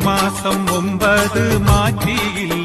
மாசம் ஒன்பது மாற்றியில்